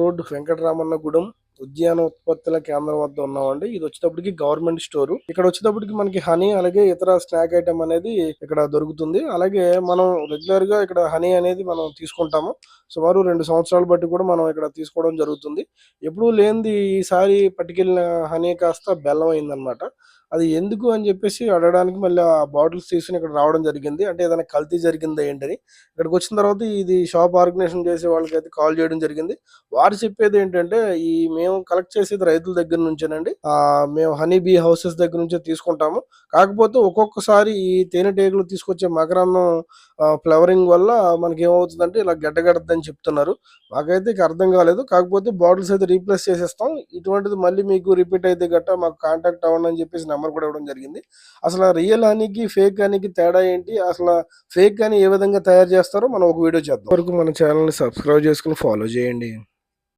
Road Venkataramanna గుడం ఉద్యాన ఉత్పత్తుల కేంద్రం వద్ద ఉన్నామండి. ఇది వచ్చేటప్పటికి గవర్నమెంట్ స్టోర్. ఇక్కడ వచ్చేటప్పటికి మనకి హనీ అలాగే ఇతర స్నాక్ ఐటమ్ అనేది ఇక్కడ దొరుకుతుంది. అలాగే మనం రెగ్యులర్గా ఇక్కడ హనీ అనేది మనం తీసుకుంటాము. సుమారు రెండు సంవత్సరాలు బట్టి కూడా మనం ఇక్కడ తీసుకోవడం జరుగుతుంది. ఎప్పుడూ లేనిది ఈసారి పట్టుకెళ్ళిన హనీ కాస్త బెల్లం అయిందనమాట అది ఎందుకు అని చెప్పేసి అడగడానికి మళ్ళీ ఆ బాటిల్స్ తీసుకుని ఇక్కడ రావడం జరిగింది. అంటే ఏదైనా కల్తీ జరిగిందా ఏంటని. ఇక్కడికి వచ్చిన తర్వాత ఇది షాప్ ఆర్గనైజేషన్ చేసే వాళ్ళకి అయితే కాల్ చేయడం జరిగింది. వారు చెప్పేది ఏంటంటే ఈ మేము కలెక్ట్ చేసేది రైతుల దగ్గర నుంచేనండి. ఆ మేము హనీ బీ హౌసెస్ దగ్గర నుంచే తీసుకుంటాము. కాకపోతే ఒక్కొక్కసారి ఈ తేనెటీగలు తీసుకొచ్చే మకరాన్నం ఫ్లవరింగ్ వల్ల మనకి ఏమవుతుందంటే ఇలా గడ్డగడద్దని చెప్తున్నారు. మాకైతే ఇక అర్థం కాలేదు. కాకపోతే బాటిల్స్ అయితే రీప్లేస్ చేసేస్తాం. ఇటువంటిది మళ్ళీ మీకు రిపీట్ అయితే గట్ట మాకు కాంటాక్ట్ అవ్వండి అని చెప్పేసి నెంబర్ కూడా ఇవ్వడం జరిగింది. అసలు రియల్ హనీకి ఫేక్ హనీకి తేడా ఏంటి? అసలు ఫేక్ హనీ ఏ విధంగా తయారు చేస్తారో మనం ఒక వీడియో చేద్దాం. వరకు మన ఛానల్ని సబ్స్క్రైబ్ చేసుకుని ఫాలో చేయండి.